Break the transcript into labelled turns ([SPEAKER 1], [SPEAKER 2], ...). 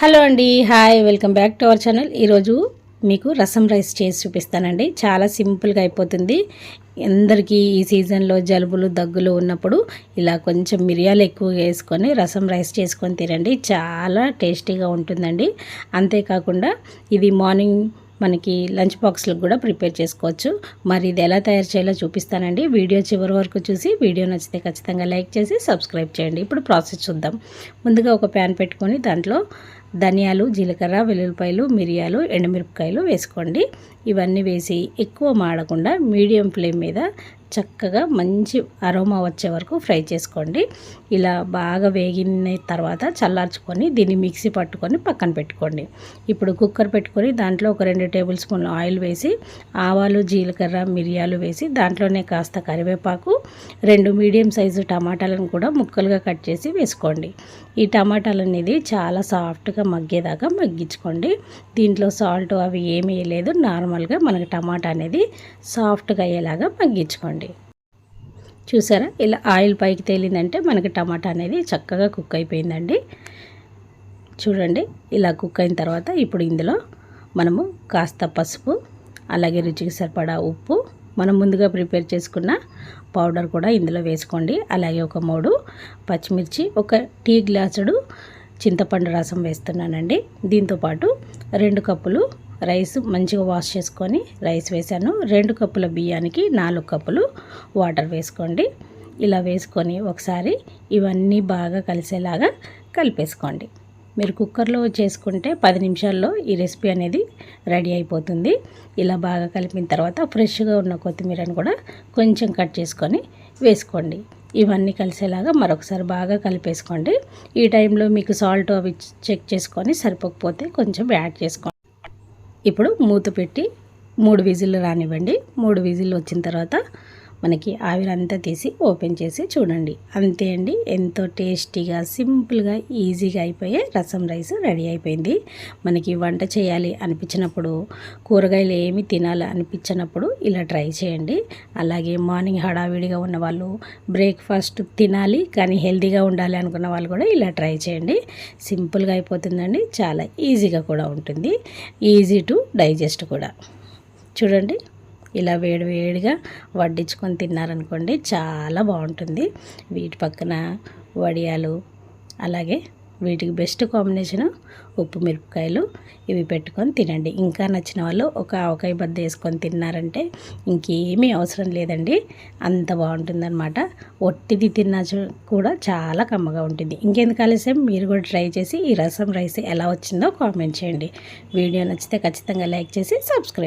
[SPEAKER 1] Hello అండి hi welcome back to our channel. ఈరోజు మీకు రసం రైస్ చేసి చూపిస్తానండి. చాలా సింపుల్గా అయిపోతుంది. అందరికీ ఈ సీజన్లో జలుబులు దగ్గులు ఉన్నప్పుడు ఇలా కొంచెం మిరియాలు ఎక్కువ వేసుకొని రసం రైస్ చేసుకొని తినండి. చాలా టేస్టీగా ఉంటుందండి. అంతేకాకుండా ఇది మార్నింగ్ మనకి లంచ్ బాక్స్లకు కూడా ప్రిపేర్ చేసుకోవచ్చు. మరి ఇది ఎలా తయారు చేయాలో చూపిస్తానండి. వీడియో చివరి వరకు చూసి వీడియో నచ్చితే ఖచ్చితంగా లైక్ చేసి సబ్స్క్రైబ్ చేయండి. ఇప్పుడు ప్రాసెస్ చూద్దాం. ముందుగా ఒక ప్యాన్ పెట్టుకొని దాంట్లో ధనియాలు జీలకర్ర వెల్లుల్లిపాయలు మిరియాలు ఎండుమిరపకాయలు వేసుకోండి. ఇవన్నీ వేసి ఎక్కువ మాడకుండా మీడియం ఫ్లేమ్ మీద చక్కగా మంచి అరోమా వచ్చే వరకు ఫ్రై చేసుకోండి. ఇలా బాగా వేగిన తర్వాత చల్లార్చుకొని దీన్ని మిక్సీ పట్టుకొని పక్కన పెట్టుకోండి. ఇప్పుడు కుక్కర్ పెట్టుకొని దాంట్లో ఒక రెండు టేబుల్ స్పూన్లు ఆయిల్ వేసి ఆవాలు జీలకర్ర మిరియాలు వేసి దాంట్లోనే కాస్త కరివేపాకు రెండు మీడియం సైజు టమాటాలను కూడా ముక్కలుగా కట్ చేసి వేసుకోండి. ఈ టమాటాలు అనేది చాలా సాఫ్ట్గా మగ్గేదాకా మగ్గించుకోండి. దీంట్లో సాల్ట్ అవి ఏమీ లేదు. నార్మల్గా మనకి టమాటా అనేది సాఫ్ట్గా అయ్యేలాగా మగ్గించుకోండి. చూసారా? ఇలా ఆయిల్ పైకి తేలిందంటే మనకి టమాటా అనేది చక్కగా కుక్ అయిపోయిందండి. చూడండి ఇలా కుక్ అయిన తర్వాత ఇప్పుడు ఇందులో మనము కాస్త పసుపు అలాగే రుచికి సరిపడా ఉప్పు మనం ముందుగా ప్రిపేర్ చేసుకున్న పౌడర్ కూడా ఇందులో వేసుకోండి. అలాగే ఒక మూడు పచ్చిమిర్చి ఒక టీ గ్లాసుడు చింతపండు రసం వేస్తున్నానండి. దీంతోపాటు రెండు కప్పులు రైస్ మంచిగా వాష్ చేసుకొని రైస్ వేసాను. రెండు కప్పుల బియ్యానికి నాలుగు కప్పులు వాటర్ వేసుకోండి. ఇలా వేసుకొని ఒకసారి ఇవన్నీ బాగా కలిసేలాగా కలిపేసుకోండి. మీరు కుక్కర్లో చేసుకుంటే పది నిమిషాల్లో ఈ రెసిపీ అనేది రెడీ అయిపోతుంది. ఇలా బాగా కలిపిన తర్వాత ఫ్రెష్గా ఉన్న కొత్తిమీరని కూడా కొంచెం కట్ చేసుకొని వేసుకోండి. ఇవన్నీ కలిసేలాగా మరొకసారి బాగా కలిపేసుకోండి. ఈ టైంలో మీకు సాల్ట్ అవి చెక్ చేసుకొని సరిపోకపోతే కొంచెం యాడ్ చేసుకోండి. ఇప్పుడు మూత పెట్టి మూడు విజిల్లు రానివ్వండి. మూడు విజిల్లు వచ్చిన తర్వాత మనకి ఆవిరంతా తీసి ఓపెన్ చేసి చూడండి. అంతే అండి ఎంతో టేస్టీగా సింపుల్గా ఈజీగా అయిపోయే రసం రైస్ రెడీ అయిపోయింది. మనకి వంట చేయాలి అనిపించినప్పుడు కూరగాయలు ఏమి తినాలి అనిపించినప్పుడు ఇలా ట్రై చేయండి. అలాగే మార్నింగ్ హడావిడిగా ఉన్న వాళ్ళు బ్రేక్ఫాస్ట్ తినాలి కానీ హెల్తీగా ఉండాలి అనుకున్న వాళ్ళు కూడా ఇలా ట్రై చేయండి. సింపుల్గా అయిపోతుందండి చాలా ఈజీగా కూడా ఉంటుంది ఈజీ టు డైజెస్ట్ కూడా. చూడండి. ఇలా వేడివేడిగా వడ్డించుకొని తిన్నారనుకోండి చాలా బాగుంటుంది. వీటి పక్కన వడియాలు అలాగే వీటికి బెస్ట్ కాంబినేషన్ ఉప్పు మిరపకాయలు ఇవి పెట్టుకొని తినండి. ఇంకా నచ్చిన వాళ్ళు ఒక ఆవకాయ బద్ద వేసుకొని తిన్నారంటే ఇంకేమీ అవసరం లేదండి. అంత బాగుంటుందన్నమాట. ఒట్టిది తిన్నా కూడా చాలా కమ్మగా ఉంటుంది. ఇంకెందుకు ఆలస్యం? మీరు కూడా ట్రై చేసి ఈ రసం రైస్ ఎలా వచ్చిందో కామెంట్ చేయండి. వీడియో నచ్చితే ఖచ్చితంగా లైక్ చేసి సబ్స్క్రైబ్